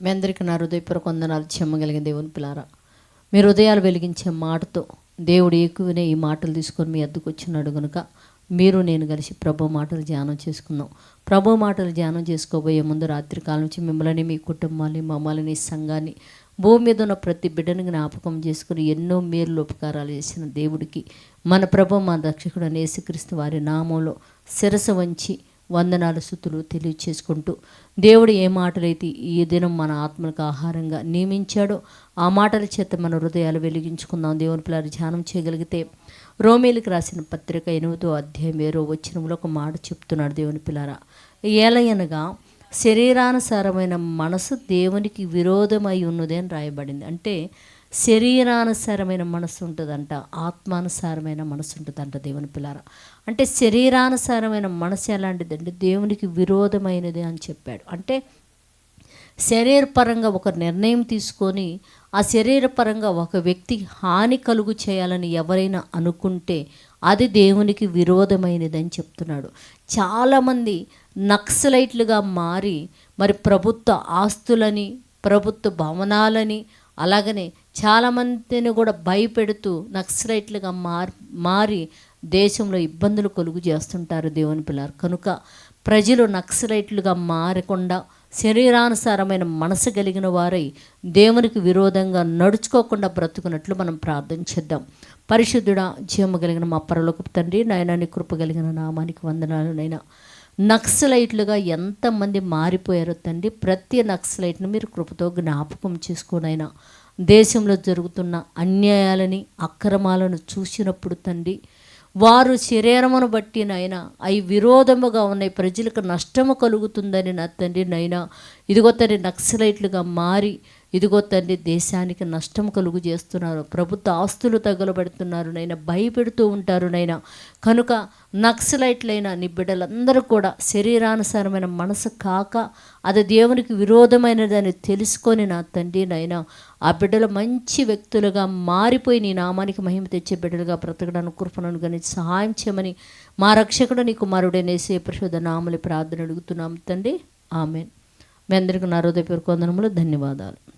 మీ అందరికీ నా హృదయపూర్వక వందనాలు చెమ్మగలిగిన దేవుని పిల్లారా. మీ హృదయాలు వెలిగించే మాటతో దేవుడు ఎక్కువనే ఈ మాటలు తీసుకొని మీ అద్దకు వచ్చినాడు కనుక మీరు నేను కలిసి ప్రభు మాటలు ధ్యానం చేసుకుందాం. ప్రభు మాటలు ధ్యానం చేసుకోబోయే ముందు రాత్రి కాలం నుంచి మిమ్మల్ని మీ కుటుంబాన్ని మమ్మల్ని సంఘాన్ని భూమి మీద ఉన్న ప్రతి బిడ్డను జ్ఞాపకం చేసుకుని ఎన్నో మేలు ఉపకారాలు చేసిన దేవుడికి మన ప్రభు మా దక్షకుడు అనే యేసుక్రీస్తు వారి నామంలో శిరస వంచి వందనాలు స్థుతులు తెలియచేసుకుంటూ దేవుడు ఏ మాటలైతే ఈ దినం మన ఆత్మలకు ఆహారంగా నియమించాడో ఆ మాటల చేత మన హృదయాలు వెలిగించుకుందాం. దేవుని పిల్లలు ధ్యానం చేయగలిగితే రోమేలికి రాసిన పత్రిక ఎనిమిదో అధ్యాయం ఏరో వచ్చినంలో ఒక మాట చెప్తున్నాడు దేవుని పిల్లారా. ఏలయనగా శరీరానుసారమైన మనసు దేవునికి విరోధమై ఉన్నది అని రాయబడింది. అంటే శరీరానుసారమైన మనసు ఉంటుందంట ఆత్మానుసారమైన మనసు ఉంటుందంట దేవుని పిల్లారా. అంటే శరీరానుసారమైన మనసు ఎలాంటిదంటే దేవునికి విరోధమైనది అని చెప్పాడు. అంటే శరీరపరంగా ఒక నిర్ణయం తీసుకొని ఆ శరీరపరంగా ఒక వ్యక్తి హాని కలుగు చేయాలని ఎవరైనా అనుకుంటే అది దేవునికి విరోధమైనదని చెప్తున్నాడు. చాలామంది నక్సలైట్లుగా మారి మరి ప్రభుత్వ ఆస్తులని ప్రభుత్వ భవనాలని అలాగనే చాలామందిని కూడా భయపెడుతూ నక్సలైట్లుగా మార్ మారి దేశంలో ఇబ్బందులు కలుగు చేస్తుంటారు దేవుని పిల్లలు. కనుక ప్రజలు నక్సలైట్లుగా మారకుండా శరీరానుసారమైన మనసు కలిగిన వారై దేవునికి విరోధంగా నడుచుకోకుండా బ్రతుకున్నట్లు మనం ప్రార్థన చేద్దాం. పరిశుద్ధుడా జీవము కలిగిన మా పరలోకి తండ్రి నాయనాన్ని కృప కలిగిన నామానికి వందనాలు నైనా. నక్సలైట్లుగా ఎంతమంది మారిపోయారో తండ్రి ప్రతి నక్సలైట్ను మీరు కృపతో జ్ఞాపకం చేసుకోనైనా దేశంలో జరుగుతున్న అన్యాయాలని అక్రమాలను చూసినప్పుడు తండ్రి వారు శరీరమును బట్టి నైనా అవి విరోధముగా ఉన్నాయి ప్రజలకు నష్టము కలుగుతుందని నా తండ్రి నైనా ఇదిగో తండ్రి నక్సలైట్లుగా మారి ఇదిగో తండ్రి దేశానికి నష్టం కలుగు చేస్తున్నారు. ప్రభుత్వ ఆస్తులు తగలబెడుతున్నారు. నైనా భయపెడుతూ ఉంటారు నైనా. కనుక నక్సలైట్లైన నీ బిడ్డలందరూ కూడా శరీరానుసారమైన మనసు కాక అది దేవునికి విరోధమైనదని తెలుసుకొని నా తండ్రి నైనా ఆ బిడ్డలు మంచి వ్యక్తులుగా మారిపోయి నీ నామానికి మహిమ తెచ్చే బిడ్డలుగా బ్రతకడానికి కృపణను కానీ సహాయం చేయమని మా రక్షకుడు నీ కుమారుడే నేసే పరిశుద్ధ నామలి ప్రార్థన అడుగుతున్నాం తండ్రి. ఆమెన్. మీ అందరికీ నా హృదయపూర్వక వందనములు ధన్యవాదాలు.